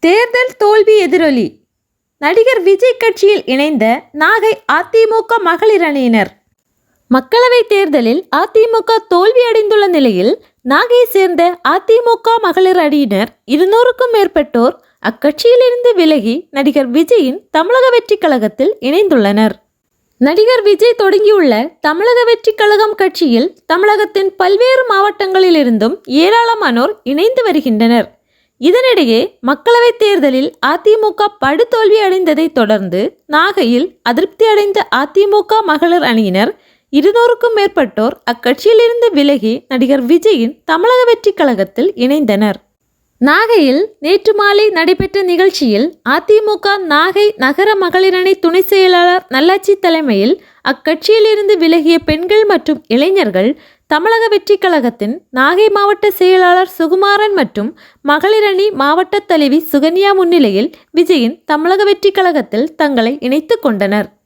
தேர்தல் தோல்வி எதிரொலி. நடிகர் விஜய் கட்சியில் இணைந்த நாகை அதிமுக மகளிர் அணியினர். மக்களவைத் தேர்தலில் அதிமுக தோல்வியடைந்துள்ள நிலையில் நாகையை சேர்ந்த அதிமுக மகளிர் அணியினர் இருநூறுக்கும் மேற்பட்டோர் அக்கட்சியிலிருந்து விலகி நடிகர் விஜயின் தமிழக வெற்றிக் கழகத்தில் இணைந்துள்ளனர். நடிகர் விஜய் தொடங்கியுள்ள தமிழக வெற்றிக் கழகம் கட்சியில் தமிழகத்தின் பல்வேறு மாவட்டங்களிலிருந்தும் ஏராளமானோர் இணைந்து வருகின்றனர். இதனிடையே மக்களவைத் தேர்தலில் அதிமுக படுதோல்வி அடைந்ததை தொடர்ந்து நாகையில் அதிருப்தி அடைந்த அதிமுக மகளிர் அணியினர் இருநூறுக்கும் மேற்பட்டோர் அக்கட்சியிலிருந்து விலகி நடிகர் விஜயின் தமிழக வெற்றி கழகத்தில் இணைந்தனர். நாகையில் நேற்று மாலை நடைபெற்ற நிகழ்ச்சியில் அதிமுக நாகை நகர மகளிரணி துணை செயலாளர் நல்லாட்சி தலைமையில் அக்கட்சியிலிருந்து விலகிய பெண்கள் மற்றும் இளைஞர்கள் தமிழக வெற்றிக் கழகத்தின் நாகை மாவட்ட செயலாளர் சுகுமாரன் மற்றும் மகளிரணி மாவட்ட தலைவி சுகன்யா முன்னிலையில் விஜயின் தமிழக வெற்றிக் கழகத்தில் தங்களை இணைத்து கொண்டனர்.